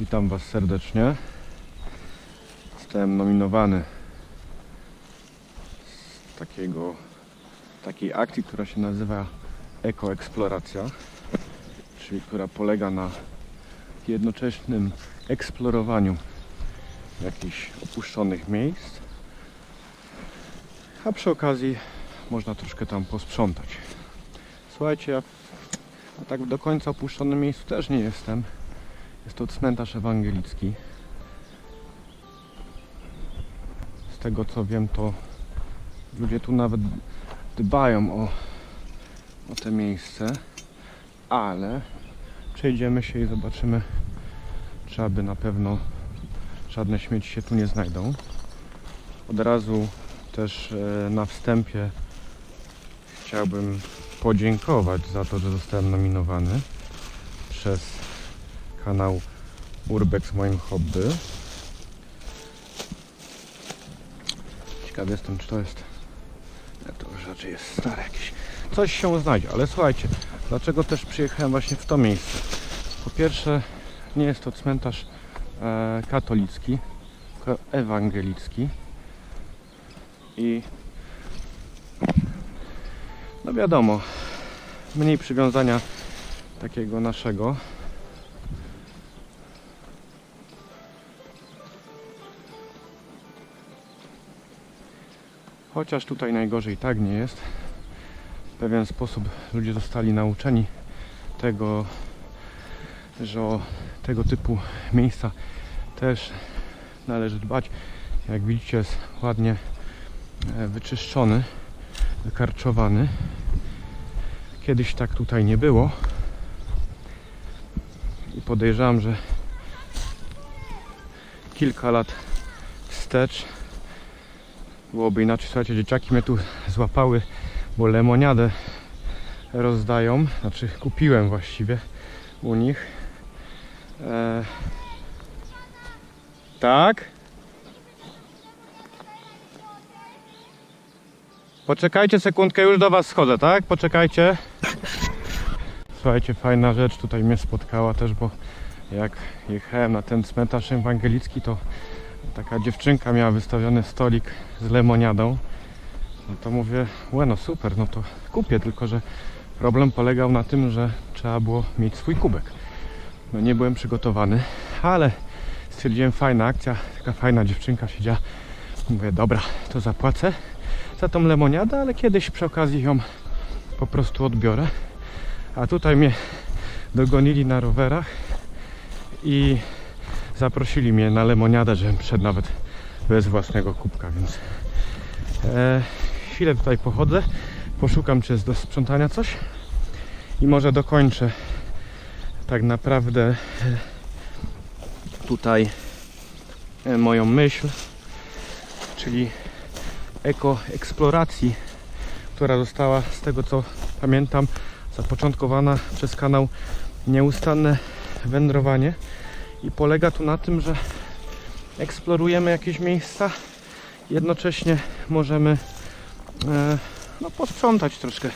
Witam Was serdecznie. Zostałem nominowany z takiego, takiej akcji, która się nazywa Ekoeksploracja, czyli która polega na jednoczesnym eksplorowaniu jakichś opuszczonych miejsc, a przy okazji można troszkę tam posprzątać. Słuchajcie, ja tak do końca opuszczonym miejscu też nie jestem. Jest to cmentarz ewangelicki. Z tego co wiem, to ludzie tu nawet dbają o, o te miejsce, ale przejdziemy się i zobaczymy, czy aby na pewno żadne śmieci się tu nie znajdą. Od razu też e, na wstępie chciałbym podziękować za to, że zostałem nominowany przez kanał Urbex moim hobby. Ciekawy jestem, czy to jest. Nie, to już raczej jest stare jakieś. Coś się znajdzie, ale słuchajcie, dlaczego też przyjechałem właśnie w to miejsce? Po pierwsze, nie jest to cmentarz e, katolicki, tylko ewangelicki. I no wiadomo, mniej przywiązania takiego naszego. Chociaż tutaj najgorzej tak nie jest. W pewien sposób ludzie zostali nauczeni tego, że o tego typu miejsca też należy dbać. Jak widzicie jest ładnie e, wyczyszczony, wykarczowany. Kiedyś tak tutaj nie było. I podejrzewam, że kilka lat wstecz byłoby inaczej. Słuchajcie, dzieciaki mnie tu złapały, bo lemoniadę rozdają. Znaczy kupiłem właściwie u nich. E... Tak? Poczekajcie sekundkę, już do Was schodzę, tak? Poczekajcie. Słuchajcie, fajna rzecz tutaj mnie spotkała też, bo jak jechałem na ten cmentarz ewangelicki, to taka dziewczynka miała wystawiony stolik z lemoniadą. No to mówię, bueno super, no to kupię, tylko że problem polegał na tym, że trzeba było mieć swój kubek. No nie byłem przygotowany, ale stwierdziłem fajna akcja, taka fajna dziewczynka siedziała. Mówię, dobra, to zapłacę za tą lemoniadę, ale kiedyś przy okazji ją po prostu odbiorę. A tutaj mnie dogonili na rowerach i zaprosili mnie na lemoniadę, żebym wszedł nawet bez własnego kubka, więc e, chwilę tutaj pochodzę, poszukam czy jest do sprzątania coś i może dokończę tak naprawdę e, tutaj e, moją myśl, czyli ekoeksploracji, która została z tego co pamiętam zapoczątkowana przez kanał Nieustanne Wędrowanie i polega tu na tym, że eksplorujemy jakieś miejsca, jednocześnie możemy e, no, posprzątać troszkę.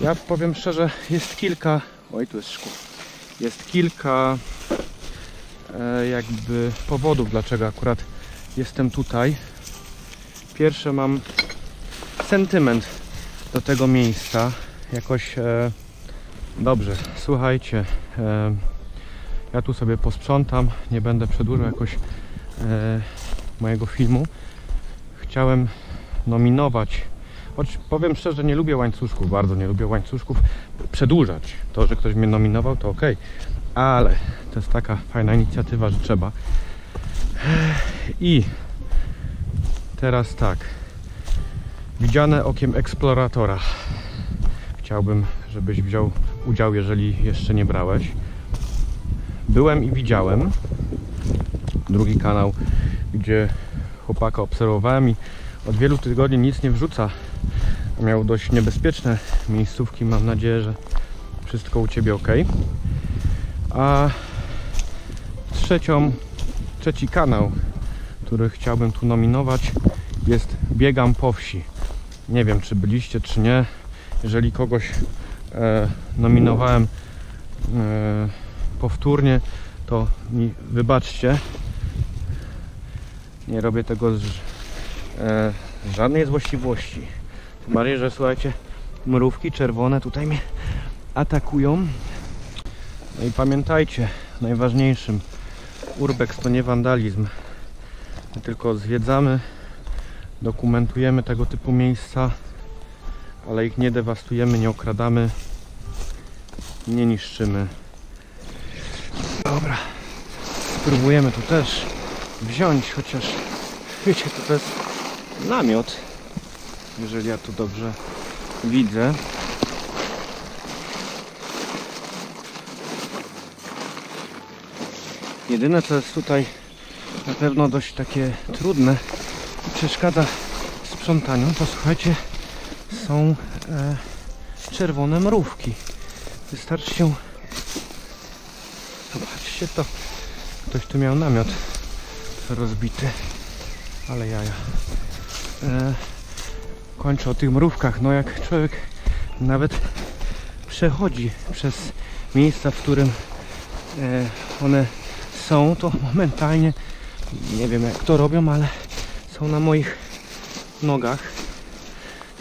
Ja powiem szczerze, jest kilka. Oj, tu jest szkło. Jest kilka e, jakby powodów, dlaczego akurat jestem tutaj. Pierwsze mam sentyment do tego miejsca. Jakoś e, dobrze. Słuchajcie, e, ja tu sobie posprzątam, nie będę przedłużał jakoś e, mojego filmu. Chciałem nominować, choć powiem szczerze, nie lubię łańcuszków, bardzo nie lubię łańcuszków. Przedłużać to, że ktoś mnie nominował, to ok, ale to jest taka fajna inicjatywa, że trzeba. I teraz tak, widziane okiem eksploratora. Chciałbym, żebyś wziął udział, jeżeli jeszcze nie brałeś. Byłem i widziałem. Drugi kanał, gdzie chłopaka obserwowałem i od wielu tygodni nic nie wrzuca. Miał dość niebezpieczne miejscówki. Mam nadzieję, że wszystko u Ciebie ok. A trzecią, trzeci kanał, który chciałbym tu nominować jest Biegam po wsi. Nie wiem, czy byliście, czy nie. Jeżeli kogoś e, nominowałem e, powtórnie, to mi wybaczcie. Nie robię tego z e, żadnej złośliwości. Tym że słuchajcie, mrówki czerwone tutaj mnie atakują. No i pamiętajcie, najważniejszym urbex to nie wandalizm. My tylko zwiedzamy, dokumentujemy tego typu miejsca, ale ich nie dewastujemy, nie okradamy, nie niszczymy. Dobra, spróbujemy tu też wziąć, chociaż wiecie, to, jest namiot, jeżeli ja tu dobrze widzę. Jedyne co jest tutaj na pewno dość takie trudne i przeszkadza w sprzątaniu, to słuchajcie, są e, czerwone mrówki. Wystarczy się Zobaczcie to. Ktoś tu miał namiot rozbity. Ale jaja. E, kończę o tych mrówkach. No jak człowiek nawet przechodzi przez miejsca, w którym e, one są, to momentalnie nie wiem jak to robią, ale są na moich nogach.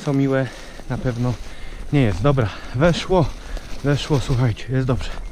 Są miłe na pewno nie jest. Dobra, weszło, weszło, słuchajcie, jest dobrze.